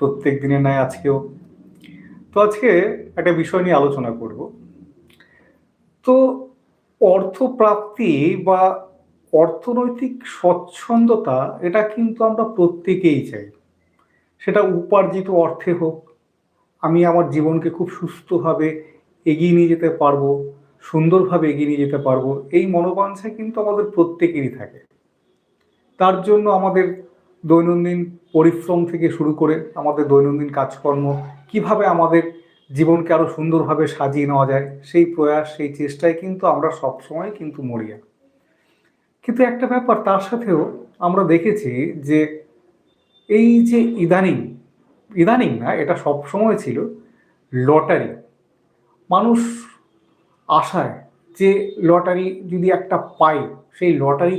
প্রত্যেক দিনের ন্যায় আজকেও। তো আজকে একটা বিষয় নিয়ে আলোচনা করব। তো অর্থপ্রাপ্তি বা অর্থনৈতিক স্বচ্ছন্দতা, এটা কিন্তু আমরা প্রত্যেকেই চাই। সেটা উপার্জিত অর্থে হোক, আমি আমার জীবনকে খুব সুস্থভাবে এগিয়ে নিয়ে যেতে পারব, সুন্দরভাবে এগিয়ে নিয়ে যেতে পারব, এই মনোবাঞ্ছা কিন্তু আমাদের প্রত্যেকেরই থাকে। তার জন্য আমাদের দৈনন্দিন পরিশ্রম থেকে শুরু করে আমাদের দৈনন্দিন কাজকর্ম, কীভাবে আমাদের জীবনকে আরও সুন্দরভাবে সাজিয়ে নেওয়া যায়, সেই প্রয়াস, সেই চেষ্টায় কিন্তু আমরা সবসময় কিন্তু মরিয়া। কিন্তু একটা ব্যাপার তার সাথেও আমরা দেখেছি যে এই যে ইদানিং ইদানিং না, এটা সব সময় ছিল লটারি। মানুষ আশায় যে লটারি যদি একটা পাই সেই লটারি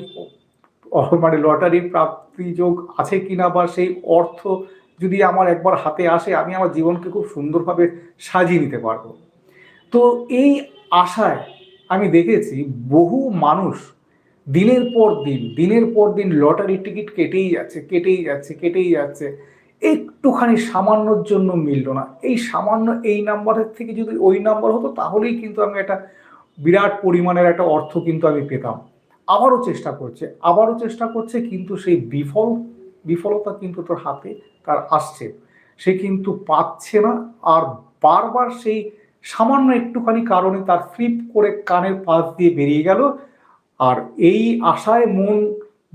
মানে লটারির প্রাপ্তিযোগ আছে কিনা বা সেই অর্থ যদি আমার একবার হাতে আসে, আমি আমার জীবনকে খুব সুন্দরভাবে সাজিয়ে নিতে পারব। তো এই আশায় আমি দেখেছি বহু মানুষ দিনের পর দিন, দিনের পর দিন লটারি টিকিট কেটেই যাচ্ছে কেটেই যাচ্ছে কেটেই যাচ্ছে, একটুখানি সামান্যর জন্য মিলল না। এই সামান্য এই নাম্বারের থেকে যদি ওই নাম্বার হতো, তাহলেই কিন্তু আমি একটা বিরাট পরিমাণের একটা অর্থ কিন্তু আমি পেতাম। আবারও চেষ্টা করছে, আবারও চেষ্টা করছে, কিন্তু সেই বিফল, বিফলতা কিন্তু তোর হাতে তার আসছে। সে কিন্তু পাচ্ছে না, আর বারবার সেই সামান্য একটুখানি কারণে তার ফ্লিপ করে কানের পাশ দিয়ে বেরিয়ে গেল। আর এই আশায় মন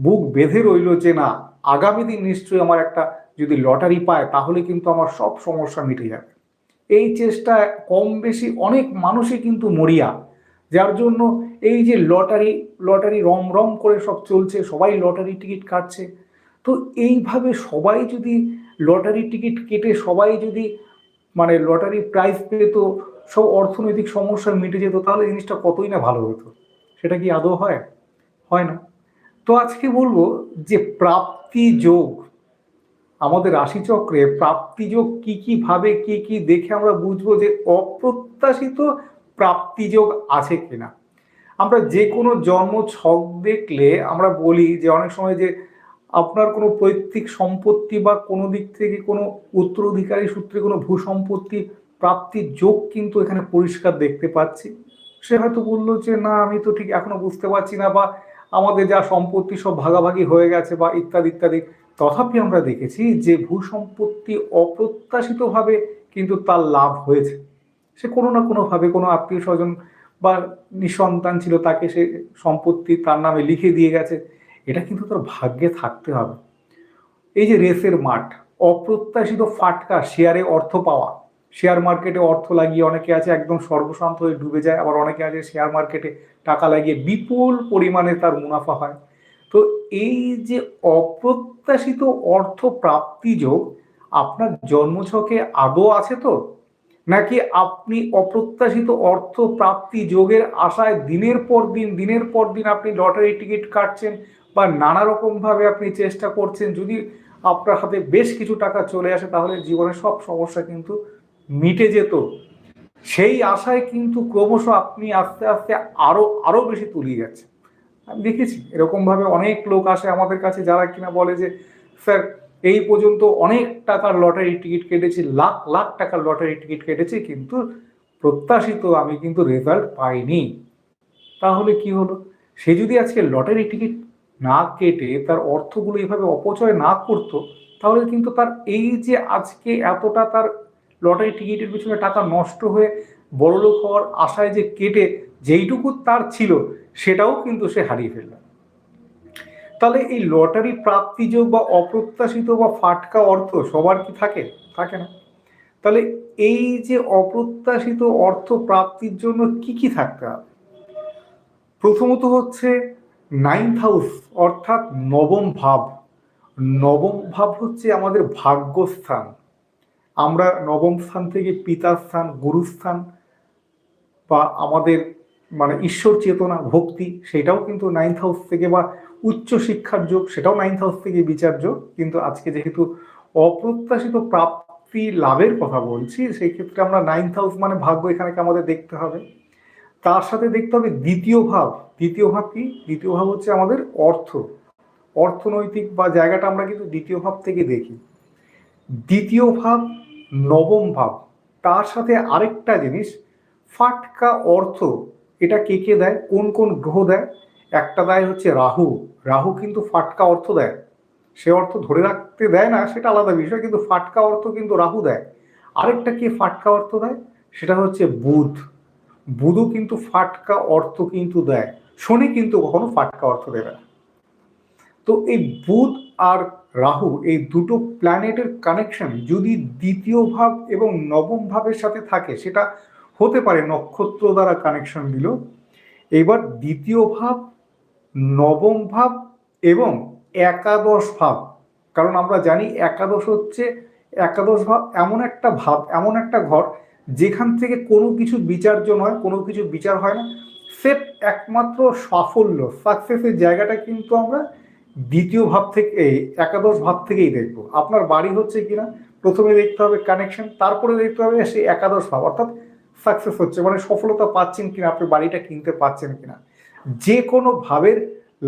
বুক বেঁধে রইল যে, না, আগামী দিন নিশ্চয়ই আমার একটা যদি লটারি পায়, তাহলে কিন্তু আমার সব সমস্যা মিটে যাবে। এই চেষ্টায় কম বেশি অনেক মানুষই কিন্তু মরিয়া, যার জন্য এই যে লটারি লটারি রম রম করে সব চলছে, সবাই লটারি টিকিট কাটছে, তো এইভাবে সবাই যদি লটারি টিকিট কেটে সবাই যদি মানে লটারি প্রাইজ পেত, সব অর্থনৈতিক সমস্যা মিটে যেত, তাহলে জিনিসটা কতই না ভালো হতো? সেটা কি আদৌ হয়? হয় না। তো আজকে বলব যে প্রাপ্তি যোগ, আমাদের রাশিচক্রে প্রাপ্তিযোগ কি কি ভাবে, কি কি দেখে আমরা বুঝব যে অপ্রত্যাশিত প্রাপ্তিযোগ আছে কিনা। আমরা যে কোনো জন্ম ছক দেখলে আমরা বলি যে অনেক সময় যে আপনার কোনো পৈতৃক সম্পত্তি বা কোনো দিক থেকে কোনো উত্তরাধিকারী সূত্রে কোনো ভূ সম্পত্তি প্রাপ্তির যোগ কিন্তু এখানে পরিষ্কার দেখতে পাচ্ছি। সে হয়তো বলল যে, না, আমি তো ঠিক এখনও বুঝতে পারছি না বা আমাদের যা সম্পত্তি সব ভাগাভাগি হয়ে গেছে বা ইত্যাদি ইত্যাদি। তথাপি আমরা দেখেছি যে ভূ সম্পত্তি অপ্রত্যাশিতভাবে কিন্তু তার লাভ হয়েছে। সে কোনো না কোনোভাবে কোনো আত্মীয় স্বজন বা নিঃসন্তান ছিল তাকে সে সম্পত্তি তার নামে লিখে দিয়ে গেছে, এটা কিন্তু তার ভাগ্যে থাকতে হবে। এই যে রেসের মাঠ, অপ্রত্যাশিত ফাটকা শেয়ারে অর্থ পাওয়া। শেয়ার মার্কেটে অর্থ লাগিয়ে অনেকে আছে একদম সর্বশান্ত হয়ে ডুবে যায়, আবার অনেকে আছে শেয়ার মার্কেটে টাকা লাগিয়ে বিপুল পরিমাণে তার মুনাফা হয়। তো এই যে অপ্রত্যাশিত অর্থ প্রাপ্তি যোগ, আপনার জন্মছকে আদৌ আছে তো? নাকি আপনি অপ্রত্যাশিত অর্থ প্রাপ্তি যোগের আশায় দিনের পর দিন, দিনের পর দিন আপনি লটারি টিকিট কাটছেন বা নানা রকমভাবে আপনি চেষ্টা করছেন, যদি আপনার হাতে বেশ কিছু টাকা চলে আসে, তাহলে জীবনের সব সমস্যা কিন্তু মিটে যেত। সেই আশায় কিন্তু ক্রমশ আপনি আস্তে আস্তে আরও আরও বেশি তুলিয়ে যাচ্ছে আমি দেখেছি, এরকমভাবে অনেক লোক আসে আমাদের কাছে, যারা কিনা বলে যে, স্যার এই পর্যন্ত অনেক টাকার লটারি টিকিট কেটেছি, লাখ লাখ টাকার লটারি টিকিট কেটেছি, কিন্তু প্রত্যাশিত আমি কিন্তু রেজাল্ট পাইনি। তাহলে কি হলো? সে যদি আজকে লটারি টিকিট না কেটে তার অর্থগুলো এইভাবে অপচয় না করতো, তাহলে কিন্তু তার এই যে আজকে এতটা তার লটারি টিকিটের পিছনে টাকা নষ্ট হয়ে বড়লোক হওয়ার আশায় যে কেটে যেইটুকু তার ছিল, সেটাও কিন্তু সে হারিয়ে ফেলল। তাহলে এই লটারি প্রাপ্তিযোগ বা অপ্রত্যাশিত বা ফাটকা অর্থ সবার কি থাকে? থাকে না। তাহলে এই যে অপ্রত্যাশিত অর্থ প্রাপ্তির জন্য কি কি থাকতে হবে? প্রথমত হচ্ছে নাইন্থ হাউস অর্থাৎ নবম ভাব। নবম ভাব হচ্ছে আমাদের ভাগ্যস্থান। আমরা নবম স্থান থেকে পিতার স্থান গুরুস্থান বা আমাদের মানে ঈশ্বর চেতনা, ভক্তি, সেটাও কিন্তু নাইন্থ হাউস থেকে বা উচ্চ শিক্ষার যোগ, সেটাও নাইন্থ হাউস থেকে বিচার্য কিন্তু আজকে যেহেতু অপ্রত্যাশিত প্রাপ্তি লাভের কথা বলছি, সেই ক্ষেত্রে আমরা নাইন্থ হাউস মানে ভাগ্য এখানে আমাদের দেখতে হবে। তার সাথে দেখতে হবে দ্বিতীয় ভাব। দ্বিতীয় ভাব কি? দ্বিতীয় ভাব হচ্ছে আমাদের অর্থ। অর্থনৈতিক বা জায়গাটা আমরা কিন্তু দ্বিতীয় ভাব থেকে দেখি। দ্বিতীয় ভাব, নবম ভাব। তার সাথে আরেকটা জিনিস, ফাটকা অর্থ। এটা কে কে দেয়? কোন কোন গ্রহ দেয়? একটা দেয় হচ্ছে রাহু। রাহু কিন্তু ফাটকা অর্থ দেয়। সে অর্থ ধরে রাখতে দেয় না, সেটা আলাদা বিষয়, কিন্তু ফাটকা অর্থ কিন্তু রাহু দেয়। আরেকটা কে ফাটকা অর্থ দেয়? সেটা হচ্ছে বুধ। বুধও কিন্তু ফাটকা অর্থ কিন্তু দেয়। শনি কিন্তু কখনো ফাটকা অর্থ দেবে না। তো এই বুধ আর রাহু, এই দুটো প্ল্যানেটের কানেকশন যদি দ্বিতীয় ভাব এবং নবম ভাবের সাথে থাকে, সেটা হতে পারে নক্ষত্র দ্বারা কানেকশন দিল। এবার দ্বিতীয় ভাব নবম ভাব এবং একাদশ ভাব। কারণ আমরা জানি একাদশ হচ্ছে, একাদশ ভাব এমন একটা ভাব, এমন একটা ঘর যেখান থেকে কোনো কিছু বিচার্য নয়, কোনো কিছু বিচার হয় না। সেট একমাত্র সাফল্য সাকসেসের জায়গাটা কিন্তু আমরা দ্বিতীয় ভাব থেকে একাদশ ভাব থেকেই দেখব। আপনার বাড়ি হচ্ছে কিনা, প্রথমে দেখতে হবে কানেকশন তারপরে দেখতে হবে সেই একাদশ ভাব। অর্থাৎ সাকসেস হচ্ছে মানে সফলতা পাচ্ছেন কিনা আপনি বাড়িটা কিনতে পাচ্ছেন কিনা। যে কোনো ভাবের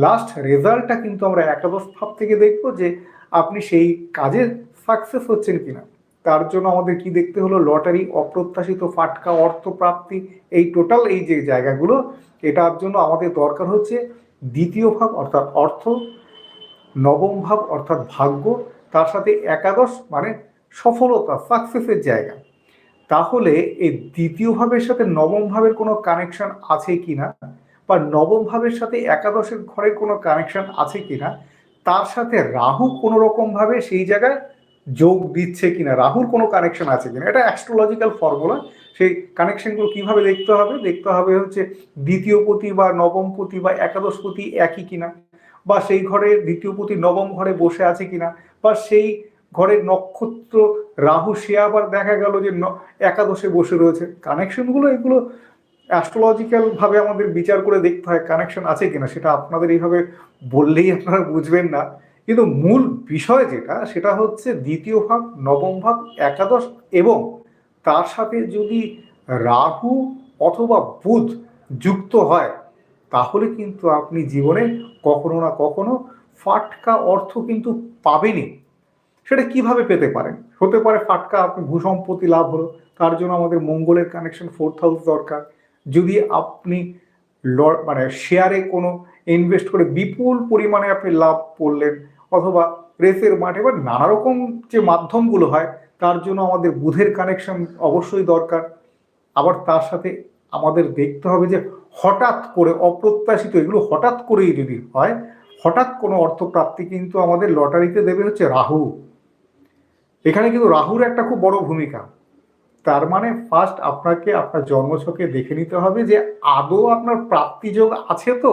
লাস্ট রেজাল্টটা কিন্তু আমরা একাদশ ভাব থেকে দেখব যে আপনি সেই কাজে সাকসেস হচ্ছেন কিনা। তার জন্য আমাদের কি দেখতে হলো? লটারি অপ্রত্যাশিত ফাটকা, অর্থপ্রাপ্তি, এই টোটাল এই যে জায়গাগুলো, এটার জন্য আমাদের দরকার হচ্ছে দ্বিতীয় ভাব অর্থাৎ অর্থ, নবম ভাব অর্থাৎ ভাগ্য, তার সাথে একাদশ মানে সফলতা সাকসেসের জায়গা। তাহলে এই দ্বিতীয় ভাবের সাথে নবম ভাবের কোনো কানেকশন আছে কিনা? বা নবম ভাবের সাথে একাদশের ঘরের কোনো কানেকশন আছে কিনা? তার সাথে রাহু কোনো রকম ভাবে সেই জায়গায় যোগ দিচ্ছে কিনা? রাহুর কোনো কানেকশন আছে কিনা? এটা অ্যাস্ট্রোলজিক্যাল ফর্মুলা সেই কানেকশনগুলো কীভাবে দেখতে হবে? দেখতে হবে হচ্ছে দ্বিতীয় পতি বা নবম পতি বা একাদশ পতি একই কিনা? বা সেই ঘরে দ্বিতীয় পতি নবম ঘরে বসে আছে কিনা? বা সেই ঘরের নক্ষত্র রাহু সে আবার দেখা গেল যে একাদশে বসে রয়েছে। কানেকশনগুলো এগুলো অ্যাস্ট্রোলজিক্যাল ভাবে আমাদের বিচার করে দেখতে হয় কানেকশন আছে কিনা, সেটা আপনাদের এইভাবে বললেই আপনারা বুঝবেন না। কিন্তু মূল বিষয় যেটা, সেটা হচ্ছে দ্বিতীয় ভাব নবম ভাব একাদশ এবং তার সাথে যদি রাহু অথবা বুধ যুক্ত হয়, তাহলে কিন্তু আপনি জীবনে কখনো না কখনো ফাটকা অর্থ কিন্তু পাবেনই। সেটা কীভাবে পেতে পারেন? হতে পারে ফাটকা আপনি ভূসম্পত্তি লাভ হলো, তার জন্য আমাদের মঙ্গলের কানেকশন ফোর্থ হাউস দরকার। যদি আপনি মানে শেয়ারে কোনো ইনভেস্ট করে বিপুল পরিমাণে আপনি লাভ করলেন অথবা রেসের মাঠে বা নানা রকম যে মাধ্যমগুলো হয়, তার জন্য আমাদের বুধের কানেকশন অবশ্যই দরকার। আবার তার সাথে আমাদের দেখতে হবে যে হঠাৎ করে অপ্রত্যাশিত, এগুলো হঠাৎ করেই যদি হয়, হঠাৎ কোনো অর্থপ্রাপ্তি কিন্তু আমাদের লটারিতে দেবে হচ্ছে রাহু এখানে কিন্তু রাহুর একটা খুব বড় ভূমিকা। তার মানে ফার্স্ট আপনাকে আপনার জন্মছকে দেখে নিতে হবে যে আদৌ আপনার প্রাপ্তিযোগ আছে তো?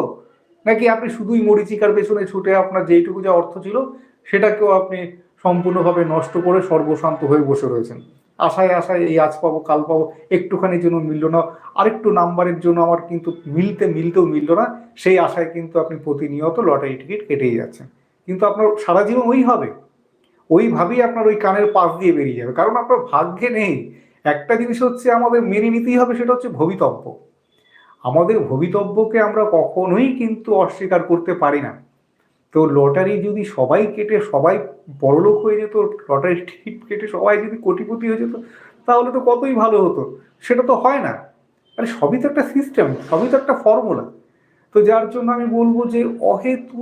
নাকি আপনি শুধুই মরিচিকার পেছনে ছুটে আপনার যেইটুকু যা অর্থ ছিল, সেটাকেও আপনি সম্পূর্ণভাবে নষ্ট করে সর্বশান্ত হয়ে বসে রয়েছেন? আশায় আশায় এই আজ পাবো, কাল পাবো, একটুখানির জন্য মিলল না। আরেকটু নাম্বারের জন্য আমার কিন্তু মিলতে, মিলতেও মিলল না। সেই আশায় কিন্তু আপনি প্রতিনিয়ত লটারি টিকিট কেটেই যাচ্ছেন। কিন্তু আপনার সারা জীবন ওই হবে। ওইভাবেই আপনার ওই কানের পাশ দিয়ে বেরিয়ে যাবে। কারণ আপনার ভাগ্যে নেই। একটা জিনিস হচ্ছে আমাদের মেনে নিতেই হবে, সেটা হচ্ছে ভবিতব্য। আমাদের ভবিতব্যকে আমরা কখনোই কিন্তু অস্বীকার করতে পারি না। তো লটারি যদি সবাই কেটে, সবাই বড়লোক হয়ে যেত লটারি টিকিট কেটে সবাই যদি কোটিপতি হয়ে যেত, তাহলে তো কতই ভালো হতো? সেটা তো হয় না। আরে সবই তো একটা সিস্টেম সবই তো একটা ফর্মুলা তো যার জন্য আমি বলব যে অহেতু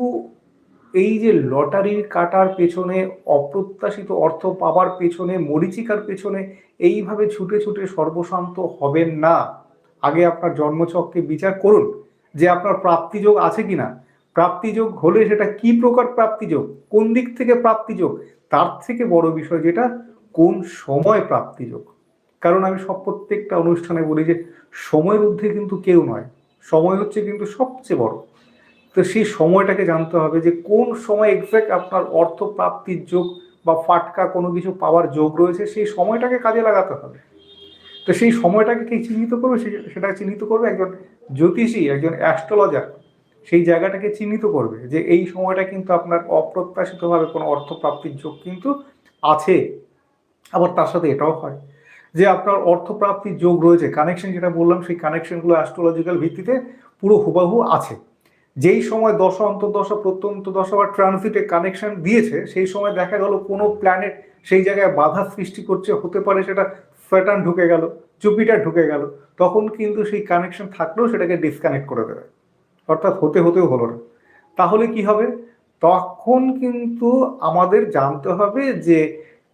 এই যে লটারির কাটার পেছনে, অপ্রত্যাশিত অর্থ পাবার পেছনে, মরিচিকার পেছনে এইভাবে ছুটে ছুটে সর্বশান্ত হবেন না। আগে আপনার জন্মচককে বিচার করুন যে আপনার প্রাপ্তিযোগ আছে কিনা। প্রাপ্তিযোগ হলে সেটা কি প্রকার প্রাপ্তিযোগ? কোন দিক থেকে প্রাপ্তিযোগ? তার থেকে বড় বিষয় যেটা, কোন সময় প্রাপ্তিযোগ? কারণ আমি সব প্রত্যেকটা অনুষ্ঠানে বলি যে, সময়ের ঊর্ধ্বে কিন্তু কেউ নয়। সময় হচ্ছে কিন্তু সবচেয়ে বড়। তো সেই সময়টাকে জানতে হবে যে কোন সময় এক্স্যাক্ট আপনার অর্থ প্রাপ্তির যোগ বা ফাটকা কোনো কিছু পাওয়ার যোগ রয়েছে, সেই সময়টাকে কাজে লাগাতে হবে। তো সেই সময়টাকে কে চিহ্নিত করবে? সেটা চিহ্নিত করবে একজন জ্যোতিষী, একজন অ্যাস্ট্রোলজার। সেই জায়গাটাকে চিহ্নিত করবে যে এই সময়টা কিন্তু আপনার অপ্রত্যাশিতভাবে কোনো অর্থপ্রাপ্তির যোগ কিন্তু আছে। আবার তার সাথে এটাও হয় যে আপনার অর্থপ্রাপ্তির যোগ রয়েছে। কানেকশন যেটা বললাম, সেই কানেকশনগুলো অ্যাস্ট্রোলজিক্যাল ভিত্তিতে পুরো হুবাহু আছে। যেই সময় দশা, অন্তর্দশা প্রত্যন্ত দশা বা ট্রানজিটে কানেকশন দিয়েছে, সেই সময় দেখা গেল কোনো প্ল্যানেট সেই জায়গায় বাধা সৃষ্টি করছে, হতে পারে সেটা স্যাটার্ন ঢুকে গেল জুপিটার ঢুকে গেল, তখন কিন্তু সেই কানেকশন থাকলেও সেটাকে ডিসকানেক্ট করে দেবে। অর্থাৎ হতে, হতেও হলো না। তাহলে কি হবে? তখন কিন্তু আমাদের জানতে হবে যে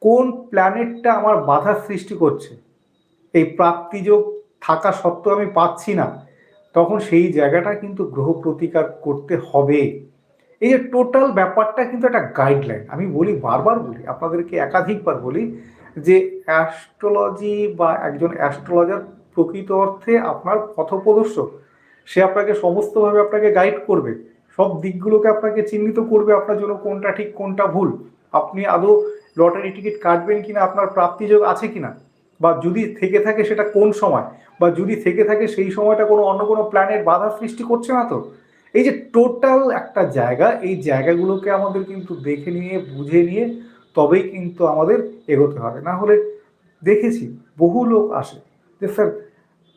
কোন প্ল্যানেটটা আমার বাধা সৃষ্টি করছে। এই প্রাপ্তিযোগ থাকা সত্ত্বেও আমি পাচ্ছি না। তখন সেই জায়গাটা কিন্তু গ্রহ প্রতিকার করতে হবে। এই যে টোটাল ব্যাপারটা কিন্তু একটা গাইডলাইন আমি বলি, বারবার বলি, আপনাদেরকে একাধিকবার বলি যে অ্যাস্ট্রোলজি বা একজন অ্যাস্ট্রোলজার প্রকৃত অর্থে আপনার পথপ্রদর্শক। সে আপনাকে সমস্তভাবে আপনাকে গাইড করবে। সব দিকগুলোকে আপনাকে চিহ্নিত করবে আপনার জন্য কোনটা ঠিক, কোনটা ভুল। আপনি আদৌ লটারি টিকিট কাটবেন কিনা, আপনার প্রাপ্তিযোগ আছে কিনা। বা যদি থেকে থাকে সেটা কোন সময়? বা যদি থেকে থাকে সেই সময়টা কোনো অন্য কোনো প্ল্যানেট বাধা সৃষ্টি করছে না তো? এই যে টোটাল একটা জায়গা, এই জায়গাগুলোকে আমাদের কিন্তু দেখে নিয়ে, বুঝে নিয়ে তবেই কিন্তু আমাদের এগোতে হবে। না হলে দেখেছি, বহু লোক আসে যে, স্যার,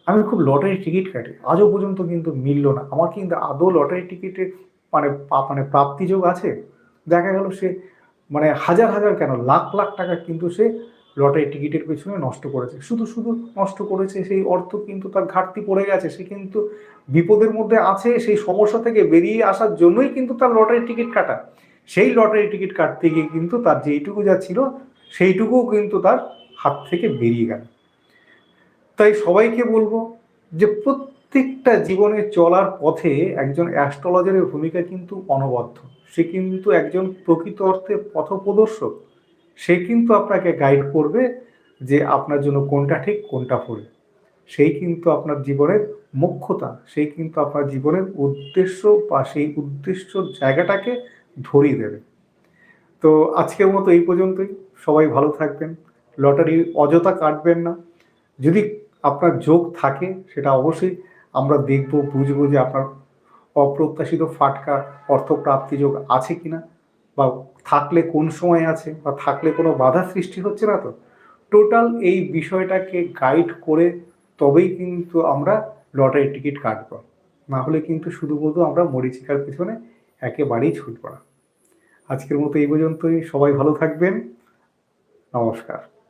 আমি খুব লটারি টিকিট কাটি, আজও পর্যন্ত কিন্তু মিলল না। আমার কিন্তু আদৌ লটারি টিকিটের মানে মানে প্রাপ্তিযোগ আছে? দেখা গেল সে মানে হাজার হাজার কেন, লাখ লাখ টাকা কিন্তু সে লটারি টিকিটের পেছনে নষ্ট করেছে। শুধু শুধু নষ্ট করেছে, সেই অর্থ কিন্তু তার ঘাটতি পড়ে গেছে। সে কিন্তু বিপদের মধ্যে আছে, সেই সমস্যা থেকে বেরিয়ে আসার জন্যই কিন্তু তার লটারি টিকিট কাটা। সেই লটারি টিকিট কাটতে গিয়ে কিন্তু তার যেইটুকু যা ছিল, সেইটুকুও কিন্তু তার হাত থেকে বেরিয়ে গেল। তাই সবাইকে বলব যে প্রত্যেকটা জীবনে চলার পথে একজন অ্যাস্ট্রোলজারের ভূমিকা কিন্তু অনবদ্য। সে কিন্তু একজন প্রকৃত অর্থে পথপ্রদর্শক। সে কিন্তু আপনাকে গাইড করবে যে আপনার জন্য কোনটা ঠিক, কোনটা ভুল। সেই কিন্তু আপনার জীবনের মুখ্যতা, সেই কিন্তু আপনার জীবনের উদ্দেশ্য বা সেই উদ্দেশ্য জায়গাটাকে ধরিয়ে দেবে। তো আজকের মতো এই পর্যন্তই। সবাই ভালো থাকবেন। লটারি অযথা কাটবেন না। যদি আপনার যোগ থাকে, সেটা অবশ্যই আমরা দেখব, বুঝব যে আপনার অপ্রত্যাশিত ফাটকা, অর্থপ্রাপ্তি যোগ আছে কিনা। বা থাকলে কোন সময় আছে বা থাকলে কোনো বাধা সৃষ্টি হচ্ছে না তো? টোটাল এই বিষয়টাকে গাইড করে তবেই কিন্তু আমরা লটারি টিকিট কাটব। না হলে কিন্তু শুধু বলতো আমরা মরিচিকার পেছনে একেবারেই ছুটব না। আজকের মতো এই পর্যন্তই। সবাই ভালো থাকবেন। নমস্কার।